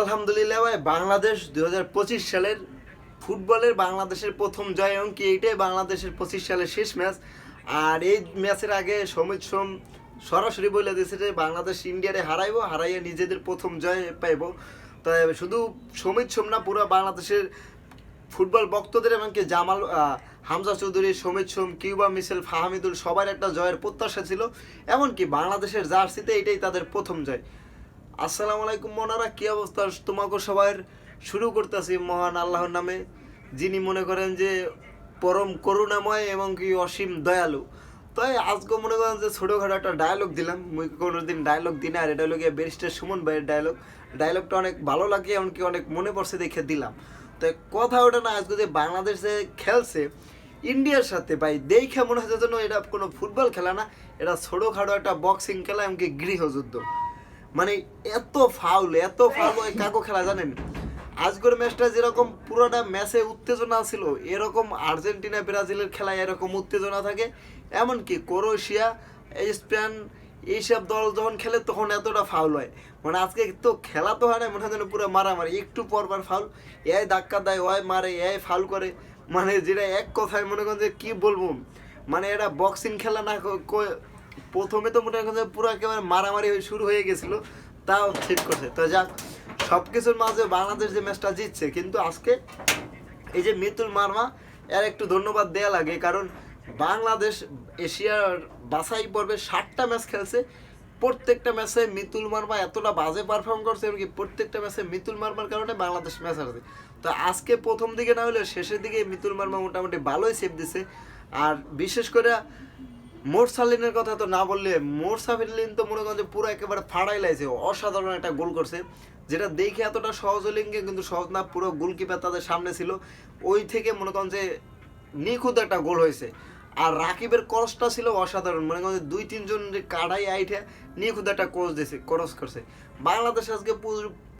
আলহামদুলিল্লাহ ভাই, বাংলাদেশ দু হাজার পঁচিশ সালের ফুটবলের বাংলাদেশের প্রথম জয় এবং কি এইটাই বাংলাদেশের পঁচিশ সালের শেষ ম্যাচ। আর এই ম্যাচের আগে সমিত সোম সরাসরি বলে দিয়েছে যে বাংলাদেশ ইন্ডিয়ারে হারাইবো, হারাইয়ে নিজেদের প্রথম জয় পাইব। তাই শুধু সমিত সোম না, পুরো বাংলাদেশের ফুটবল ভক্তদের এমনকি জামাল হামজা চৌধুরী, সমিত সোম, কিউবা মিসেল, ফাহামিদুল, সবার একটা জয়ের প্রত্যাশা ছিল। এমনকি বাংলাদেশের জার্সিতে এটাই তাদের প্রথম জয়। আসসালামু আলাইকুম মনারা, কি অবস্থা? তোমাকে সবার শুরু করতেছি মহান আল্লাহর নামে, যিনি মনে করেন যে পরম করুণাময় এবং কি অসীম দয়ালু। তাই আজকে মনে করেন যে ছোটোখাটো একটা ডায়লগ দিলাম। মুই কোনোদিন ডায়লগ দিই না, আর এটা হলো গিয়ে ব্যারিস্টার সুমন ভাইয়ের ডায়লগ ডায়লগটা অনেক ভালো লাগে, এমনকি অনেক মনে পড়ছে দেখে দিলাম। তো কথা ওটা না, আজকে যে বাংলাদেশে খেলছে, ইন্ডিয়ার সাথে ভাই, দেখে মনে হচ্ছে যেন এটা কোনো ফুটবল খেলা না, এটা ছোটোখাটো একটা বক্সিং খেলা, এমনকি গৃহযুদ্ধ। মানে এত ফাউল এত ফাউল ওই কাকো খেলা জানেন? আজকের ম্যাচটা যেরকম পুরোটা ম্যাচে উত্তেজনা ছিল, এরকম আর্জেন্টিনা, ব্রাজিলের খেলায় এরকম উত্তেজনা থাকে। এমনকি ক্রোয়েশিয়া, স্পেন এইসব দল যখন খেলে তখন এতটা ফাউল হয়। মানে আজকে তো খেলা তো হয় না, মনে হয় পুরো মারামারি, একটু পর পর ফাউল এ ধাক্কা দেয় ওই মারে এ ফাউল করে। মানে যেটা এক কথায় মনে করেন যে কি বলব? মানে এটা বক্সিং খেলা না প্রথমে তো মনে করেন যে পুরো একেবারে মারামারি হয়ে শুরু হয়ে গেছিল, তাও ঠিক করছে। তো যাক সব কিছুর মাঝে বাংলাদেশ যে ম্যাচটা জিতছে, কিন্তু আজকে এই যে মিতুল মার্মা, এর একটু ধন্যবাদ দেয়া লাগে, কারণ বাংলাদেশ এশিয়ার বাছাই পর্বে ষাটটা ম্যাচ খেলছে। প্রত্যেকটা ম্যাচে মিতুল মার্মা এতটা বাজে পারফর্ম করছে, এমনকি প্রত্যেকটা ম্যাচে মিতুল মার্মার কারণে বাংলাদেশ ম্যাচ হারছে তো আজকে প্রথম দিকে না হলে শেষের দিকে মিতুল মার্মা মোটামুটি ভালোই সেভ দিছে। আর বিশেষ করে মোরসালিনের কথা তো না বললে মোরসাফিলিন তো মনে করেন যে পুরো একেবারে ফাড়াই লাইছে, অসাধারণ একটা গোল করছে। যেটা দেখে এতটা সহজ লিঙ্গে কিন্তু সহজ না, পুরো গোলকিপার তাদের সামনে ছিল। ওই থেকে মনে করেন যে নিখুঁত একটা গোল হয়েছে। আর রাকিবের ক্রসটা ছিল অসাধারণ, মনে করেন দুই, তিনজন যে কাড়াই আইঠে নিখুঁত একটা ক্রস দিয়েছে ক্রস করছে। বাংলাদেশ আজকে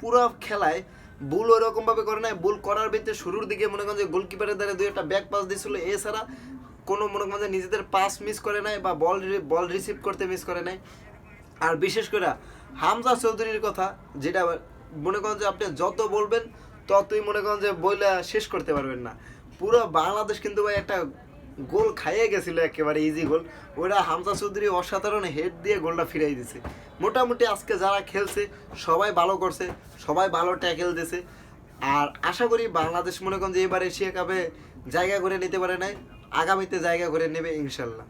পুরো- খেলায় বুল ওরকম ভাবে করে নাই বুল করার ভিতরে শুরুর দিকে মনে করেন যে গোলকিপারের দ্বারা দুই একটা ব্যাক পাস দিয়েছিল এছাড়া কোনো মনে করেন নিজেদের পাস মিস করে নাই বা বল বল রিসিভ করতে মিস করে নাই। আর বিশেষ করে হামজা চৌধুরীর কথা, যেটা মনে করেন যে আপনি যত বলবেন, ততই মনে করেন যে বইলা শেষ করতে পারবেন না। পুরো বাংলাদেশ কিন্তু ভাই একটা গোল খাইয়ে গেছিল, একেবারে ইজি গোল ওরা হামজা চৌধুরী অসাধারণ হেড দিয়ে গোলটা ফিরাই দিছে। মোটামুটি আজকে যারা খেলছে, সবাই ভালো করছে, সবাই ভালো ট্যাকেল দিছে। আর আশা করি বাংলাদেশ মনে করেন যে এবার এশিয়া কাপে জায়গা করে নিতে পারে নাই। আগামীতে জায়গা করে নেবে ইনশাল্লাহ।